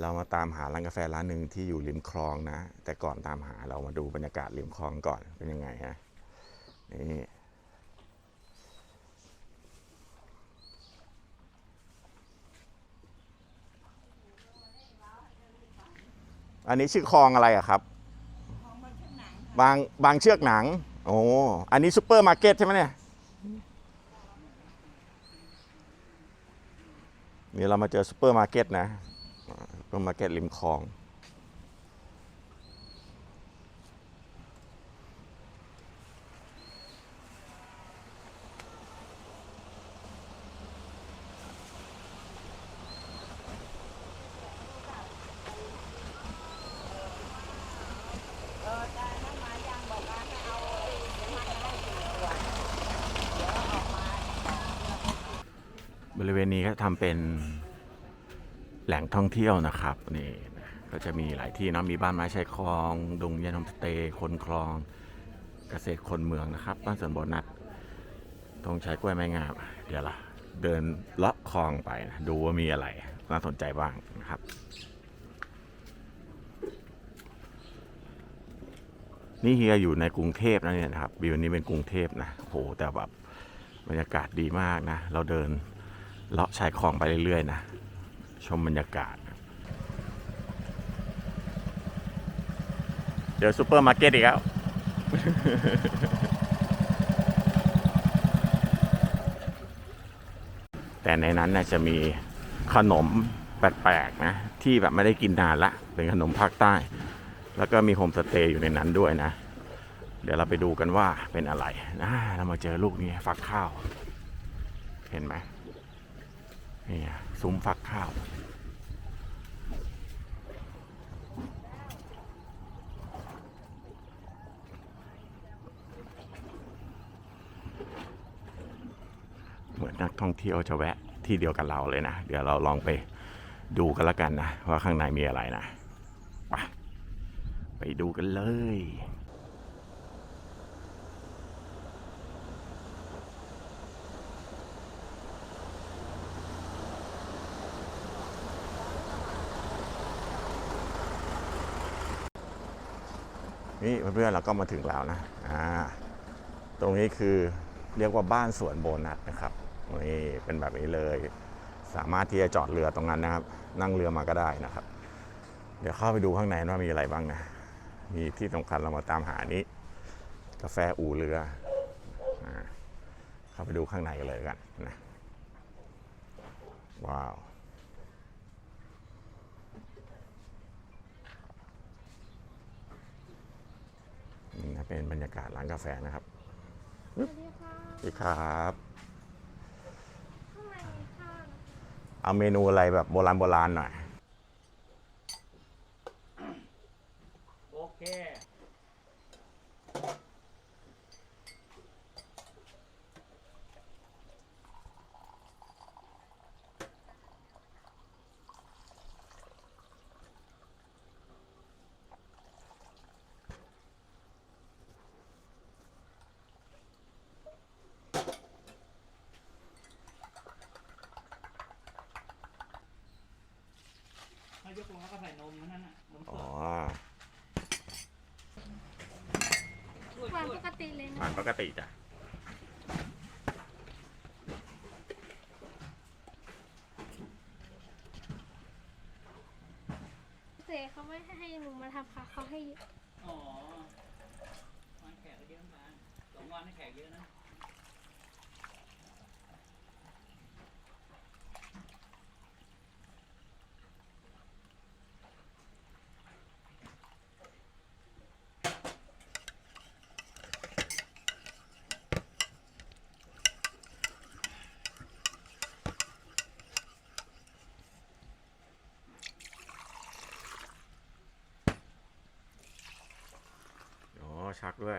เรามาตามหาร้านกาแฟร้านหนึ่งที่อยู่ริมคลองนะ แต่ก่อนตามหาเรามาดูบรรยากาศริมคลองก่อนเป็นยังไงฮะนี่อันนี้ชื่อคลองอะไรอะครับบางบางเชือกหนัง โอ้ อันนี้ซูเปอร์มาร์เก็ตใช่ไหมเนี่ย นี่เรามาเจอซูเปอร์มาร์เก็ตนะ อ่าซูเปอร์มาเก็ตริมคลองบริเวณนี้ก็ทำเป็น แหล่งท่องเที่ยวนะครับนี่ก็จะมีหลายที่นะมีบ้านไม้ชายคลองดงเย็นโฮมสเตย์คนคลอง เกษตรคนเมืองนะครับบ้านสวนโบนัสตรงใช้กล้วยไม้งามเดี๋ยวละเดินเลาะคลองไปนะดูว่ามีอะไรน่าสนใจบ้างนะครับ นี่เฮียอยู่ในกรุงเทพนะเนี่ยนะครับวิวนี้เป็นกรุงเทพนะโอ้โหแต่แบบบรรยากาศดีมากนะ เราเดินเลาะชายคลองไปเรื่อยๆนะ ชมบรรยากาศ เดี๋ยวซูเปอร์มาร์เก็ตอีกแล้ว แต่ในนั้นน่ะจะมีขนมแปลกๆนะ ที่แบบไม่ได้กินนานละ เป็นขนมภาคใต้ แล้วก็มีโฮมสเตย์อยู่ในนั้นด้วยนะ เดี๋ยวเราไปดูกันว่าเป็นอะไรนะเรามาเจอลูกนี้ฟักข้าว เห็นไหม นี่ซุ้มฟักข้าว เหมือนนักท่องเที่ยวจะแวะที่เดียวกับเราเลยนะ เดี๋ยวเราลองไปดูกันละกันนะ ว่าข้างในมีอะไรนะ ไป ไปดูกันเลย นี่เพื่อนๆเราก็มาถึงแล้วนะอ่าตรงนี้คือเรียกว่าบ้านสวนโบนัสนะครับนี่เป็นแบบนี้เลย สามารถที่จะจอดเรือตรงนั้นนะครับ นั่งเรือมาก็ได้นะครับ เดี๋ยวเข้าไปดูข้างในว่ามีอะไรบ้างนะมีที่สำคัญเรามาตามหานี้ กาแฟอู่เรืออเข้าไปดูข้างในกันเลยกันนะว้าว นี่นะ เป็นบรรยากาศร้านกาแฟนะครับสวัสดีค่ะสวัสดีครับข้างในค่ะเอาเมนูอะไรแบบโบราณโบราณหน่อย ยกลงแล้วก็ใส่นมนั่นน่ะนมสอ๋อดหวานปกติเลยอานะหารปกติจ้ะเจเขาไม่ให้หนูมาทำค่ะเขาให้อ๋อวันแขกก็เยอะมาสองวันให้แขกเยอะนะ อ๋อ ชักด้วย